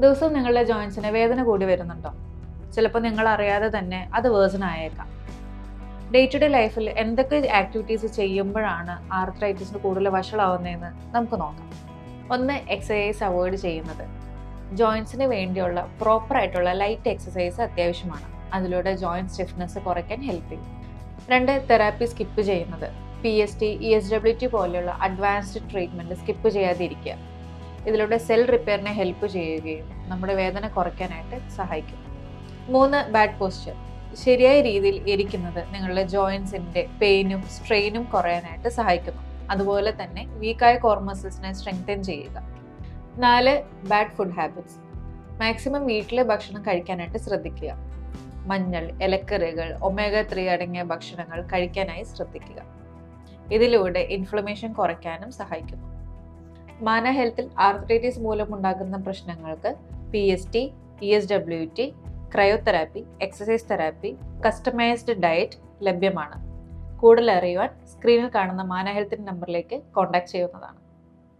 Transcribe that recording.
ദിവസവും നിങ്ങളുടെ ജോയിൻസിന് വേദന കൂടി വരുന്നുണ്ടോ? ചിലപ്പോൾ നിങ്ങൾ അറിയാതെ തന്നെ അത് വേഴ്സൺ ആയേക്കാം. ഡേ ടു ഡേ ലൈഫിൽ എന്തൊക്കെ ആക്ടിവിറ്റീസ് ചെയ്യുമ്പോഴാണ് ആർത്രൈറ്റിസിന് കൂടുതൽ വഷളാവുന്നതെന്ന് നമുക്ക് നോക്കാം. ഒന്ന് എക്സസൈസ് അവോയ്ഡ് ചെയ്യുന്നത്. ജോയിൻസിന് വേണ്ടിയുള്ള പ്രോപ്പർ ആയിട്ടുള്ള ലൈറ്റ് എക്സസൈസ് അത്യാവശ്യമാണ്. അതിലൂടെ ജോയിന്റ് സ്റ്റിഫ്നെസ് കുറയ്ക്കാൻ ഹെൽപ്പ് ചെയ്യും. രണ്ട് തെറാപ്പി സ്കിപ്പ് ചെയ്യുന്നത്. P S T E S W T പോലെയുള്ള അഡ്വാൻസ്ഡ് ട്രീറ്റ്മെന്റ് സ്കിപ്പ് ചെയ്യാതിരിക്കുക. ഇതിലൂടെ സെൽ റിപ്പയറിനെ ഹെൽപ്പ് ചെയ്യുകയും നമ്മുടെ വേദന കുറയ്ക്കാനായിട്ട് സഹായിക്കും. മൂന്ന് ബാഡ് പോസ്ചർ ശരിയായ രീതിയിൽ ഇരിക്കുന്നത് നിങ്ങളുടെ ജോയിൻസിന്റെ പെയിനും സ്ട്രെയിനും കുറയാനായിട്ട് സഹായിക്കുന്നു. അതുപോലെ തന്നെ വീക്കായ കോർ മസിൽസിനെ സ്ട്രെങ്തൻ ചെയ്യുക. നാല് ബാഡ് ഫുഡ് ഹാബിറ്റ്സ് മാക്സിമം വീട്ടിലെ ഭക്ഷണം കഴിക്കാനായിട്ട് ശ്രദ്ധിക്കുക. മഞ്ഞൾ ഇലക്കറികൾ ഒമേഗ ത്രീ അടങ്ങിയ ഭക്ഷണങ്ങൾ കഴിക്കാനായി ശ്രദ്ധിക്കുക. ഇതിലൂടെ ഇൻഫ്ലമേഷൻ കുറയ്ക്കാനും സഹായിക്കുന്നു. മാന ഹെൽത്തിൽ ആർത്രൈറ്റിസ് മൂലമുണ്ടാകുന്ന പ്രശ്നങ്ങൾക്ക് P S T E S W T cryotherapy exercise therapy customised diet ലഭ്യമാണ്. കൂടുതൽ അറിയുവാൻ സ്ക്രീനിൽ കാണുന്ന മാന ഹെൽത്തിന്റെ നമ്പറിലേക്ക് കോൺടാക്ട് ചെയ്യുന്നതാണ്.